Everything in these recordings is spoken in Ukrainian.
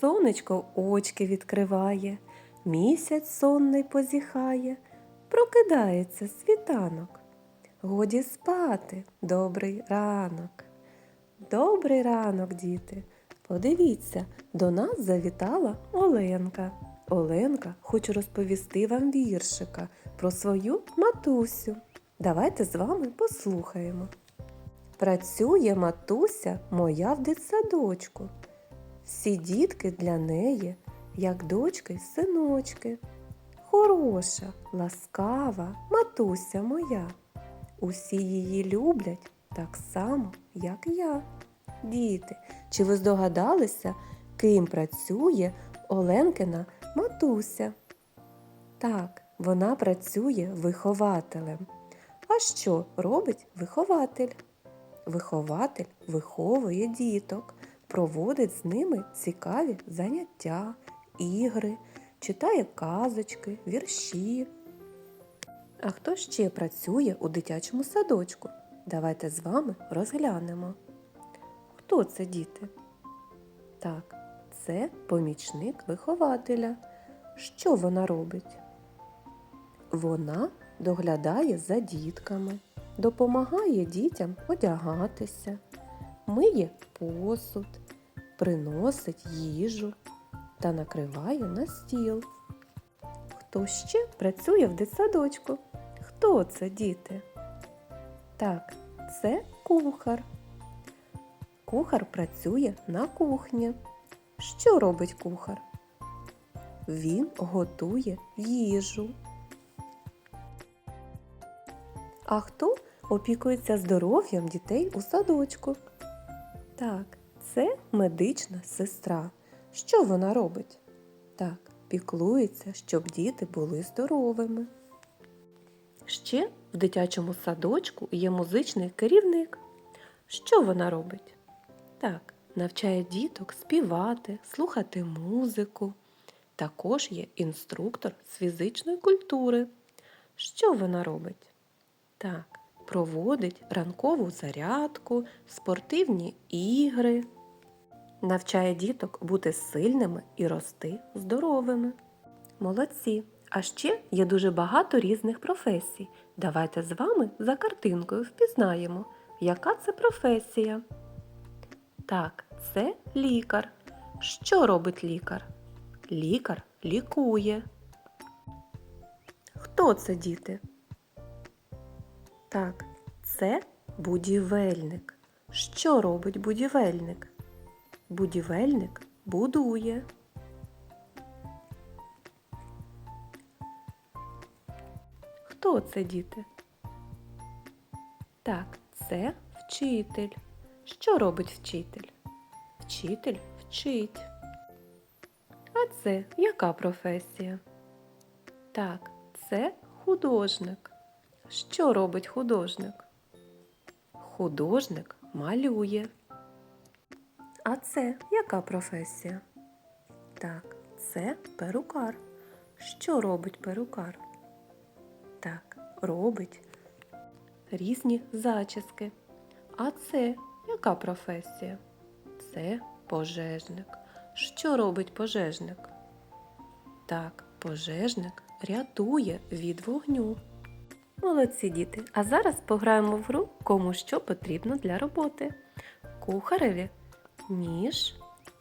сонечко очки відкриває, місяць сонний позіхає, прокидається світанок. Годі спати, добрий ранок. Добрий ранок, діти. Подивіться, до нас завітала Оленка. Оленка хоче розповісти вам віршика про свою матусю. Давайте з вами послухаємо. Працює матуся моя в дитсадочку. Всі дітки для неї, як дочки й синочки. Хороша, ласкава матуся моя. Усі її люблять так само, як я. Діти, чи ви здогадалися, ким працює Оленкина матуся? Так, вона працює вихователем. А що робить вихователь? Вихователь виховує діток, проводить з ними цікаві заняття, ігри, читає казочки, вірші. А хто ще працює у дитячому садочку? Давайте з вами розглянемо. Хто це діти? Так, це помічник вихователя. Що вона робить? Вона доглядає за дітками, допомагає дітям одягатися, миє посуд, приносить їжу та накриває на стіл. Хто ще працює в дитсадочку? Хто це діти? Так, це кухар. Кухар працює на кухні. Що робить кухар? Він готує їжу. А хто опікується здоров'ям дітей у садочку? Так, це медична сестра. Що вона робить? Так, піклується, щоб діти були здоровими. Ще в дитячому садочку є музичний керівник. Що вона робить? Так, навчає діток співати, слухати музику. Також є інструктор з фізичної культури. Що вона робить? Так, проводить ранкову зарядку, спортивні ігри. Навчає діток бути сильними і рости здоровими. Молодці! А ще є дуже багато різних професій. Давайте з вами за картинкою впізнаємо, яка це професія. Так, це лікар. Що робить лікар? Лікар лікує. Хто це діти? Так, це будівельник. Що робить будівельник? Будівельник будує. Хто це діти? Так, це вчитель. Що робить вчитель? Вчитель вчить. А це яка професія? Так, це художник. Що робить художник? Художник малює. А це яка професія? Так, це перукар. Що робить перукар? Так, робить різні зачіски. А це яка професія? Це пожежник. Що робить пожежник? Так, пожежник рятує від вогню. Молодці діти! А зараз пограємо в гру, кому що потрібно для роботи. Кухареві ніж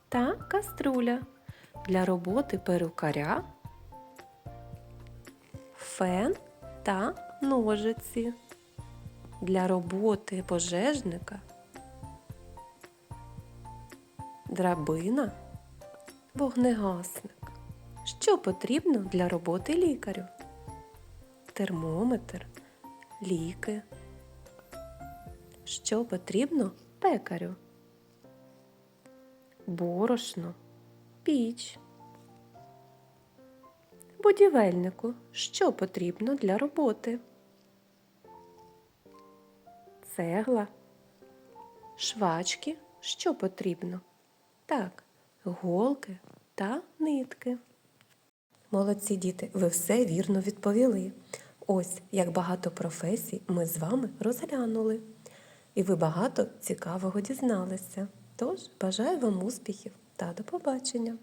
та каструля. Для роботи перукаря фен та ножиці. Для роботи пожежника драбина, вогнегасник. Що потрібно для роботи лікарю? Термометр, ліки. Що потрібно пекарю? Борошно, піч. Будівельнику, що потрібно для роботи? Цегла, швачки, що потрібно? Так, голки та нитки. Молодці діти, ви все вірно відповіли. Ось як багато професій ми з вами розглянули. І ви багато цікавого дізналися. Тож бажаю вам успіхів! та до побачення!